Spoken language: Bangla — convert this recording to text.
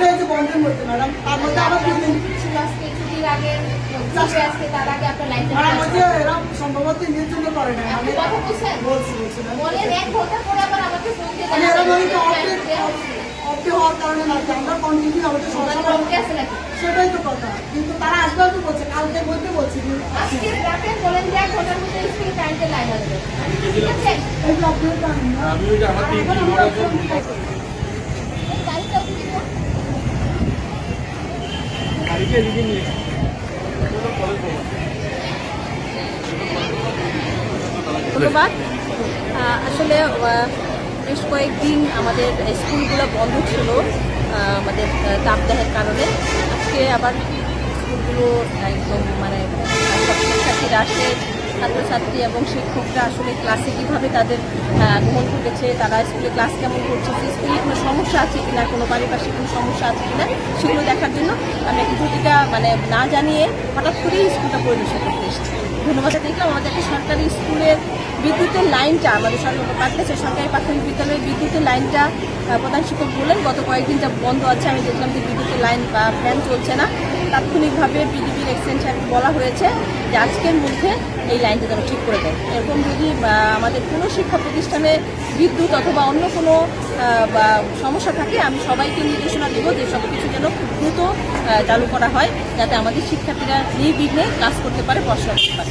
এটা হচ্ছে বন্ধের মধ্যে ম্যাডাম। তার মধ্যে আবার আপনার দুদিন ছিল আজকে ছুটির আগে ছুটি আজকে তার আগে আপনার লাইনটা ম্যাডাম হচ্ছে এরা সম্ভবত করে না। আমি বলছি বলছি মানে হওয়ার কারণে আমরা কন্টিনিউ আমাদের সেটাই তো কথা। কিন্তু তারা আসবে তো বলছে কালকের মধ্যে বলছে। কিন্তু আজকে রাতে বলেন যে এক ঘণ্টার মধ্যে স্কুলে লাইন আসবে ঠিক আছে? এই যে আপনার আমি ওই আমার তিন ধন্যবাদ। আসলে বেশ কয়েকদিন আমাদের স্কুলগুলো বন্ধ ছিল আমাদের তাপদাহের কারণে। আজকে আবার স্কুলগুলো একদম মানে শিক্ষার্থীরা আসে, ছাত্রছাত্রী এবং শিক্ষকরা আসলে ক্লাসে কীভাবে তাদের গ্রহণ করেছে, তারা স্কুলে ক্লাস কেমন করছে স্কুলে সমস্যা আছে কিনা, কোনো পারিপার্শ্বিক কোনো সমস্যা আছে কিনা, সেগুলো দেখার জন্য আমি প্রতিটা মানে না জানিয়ে হঠাৎ করেই স্কুলটা পরিদর্শন করতে এসেছি। ধন্যবাদ দেখলাম আমাদের একটা সরকারি স্কুলের বিদ্যুতের লাইনটা, আমাদের সরকার পাঠাচ্ছে সরকারি প্রাথমিক বিদ্যালয়ের বিদ্যুতের লাইনটা প্রধান শিক্ষক বললেন, গত কয়েকদিন যা বন্ধ আছে, আমি দেখলাম যে বিদ্যুতের লাইন বা ফ্যান চলছে না। তাৎক্ষণিকভাবে পিডিবির এক্সচেঞ্জ বলা হয়েছে যে আজকের মধ্যে এই লাইনটা যেন ঠিক করে দেয়। এরকম যদি আমাদের কোনো শিক্ষা প্রতিষ্ঠানে বিদ্যুৎ অথবা অন্য কোনো সমস্যা থাকে, আমি সবাইকে নির্দেশনা দেবো যে সব কিছু যেন খুব দ্রুত চালু করা হয়, যাতে আমাদের শিক্ষার্থীরা নির্বিঘ্নে ক্লাস করতে পারে, পড়াশোনা করতে পারে।